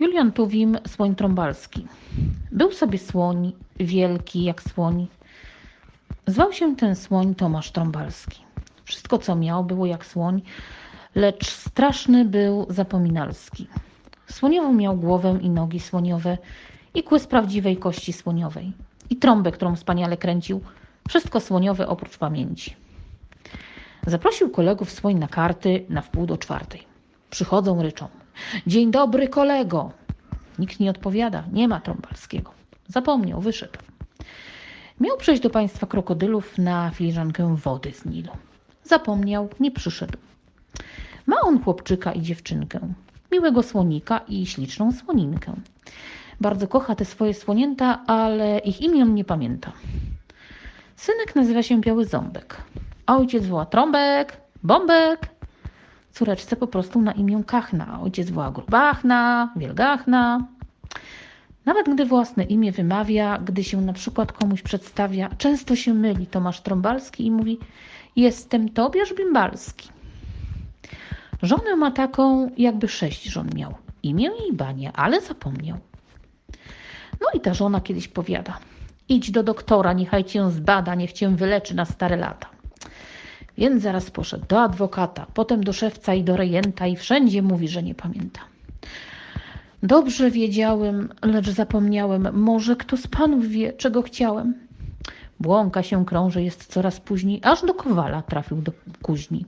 Julian Tuwim, słoń trąbalski. Był sobie słoń, wielki jak słoń. Zwał się ten słoń Tomasz Trąbalski. Wszystko, co miał, było jak słoń, lecz straszny był zapominalski. Słoniową miał głowę i nogi słoniowe i kły z prawdziwej kości słoniowej i trąbę, którą wspaniale kręcił. Wszystko słoniowe oprócz pamięci. Zaprosił kolegów słoń na karty na wpół do czwartej. Przychodzą, ryczą. Dzień dobry, kolego. Nikt nie odpowiada. Nie ma Trąbalskiego. Zapomniał, wyszedł. Miał przejść do państwa krokodylów na filiżankę wody z Nilu. Zapomniał, nie przyszedł. Ma on chłopczyka i dziewczynkę, miłego słonika i śliczną słoninkę. Bardzo kocha te swoje słonięta, ale ich imion nie pamięta. Synek nazywa się Biały Ząbek, a ojciec woła Trąbek, Bombek. Córeczce po prostu na imię Kachna, ojciec woła Grubachna, Wielgachna. Nawet gdy własne imię wymawia, gdy się na przykład komuś przedstawia, często się myli Tomasz Trąbalski i mówi jestem Tobiasz Bimbalski. Żonę ma taką, jakby sześć żon miał. Imię jej Bania, ale zapomniał. No i ta żona kiedyś powiada idź do doktora, niechaj cię zbada, niech cię wyleczy na stare lata. Więc zaraz poszedł do adwokata, potem do szewca i do rejenta i wszędzie mówi, że nie pamięta. Dobrze wiedziałem, lecz zapomniałem. Może kto z panów wie, czego chciałem? Błąka się krąży, jest coraz później, aż do kowala trafił do kuźni.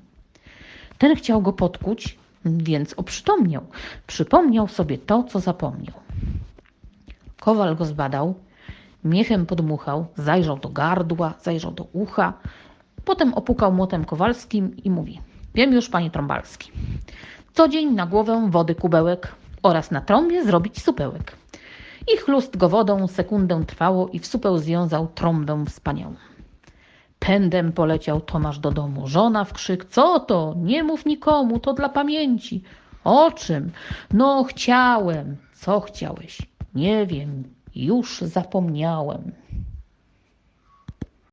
Ten chciał go podkuć, więc oprzytomniał. Przypomniał sobie to, co zapomniał. Kowal go zbadał, miechem podmuchał, zajrzał do gardła, zajrzał do ucha, potem opukał młotem kowalskim i mówi: Wiem już, panie Trąbalski. Co dzień na głowę wody kubełek oraz na trąbie zrobić supełek. I chlust go wodą sekundę trwało i w supeł związał trąbę wspaniałą. Pędem poleciał Tomasz do domu. Żona w krzyk: Co to? Nie mów nikomu, to dla pamięci. O czym? No, chciałem. Co chciałeś? Nie wiem, już zapomniałem.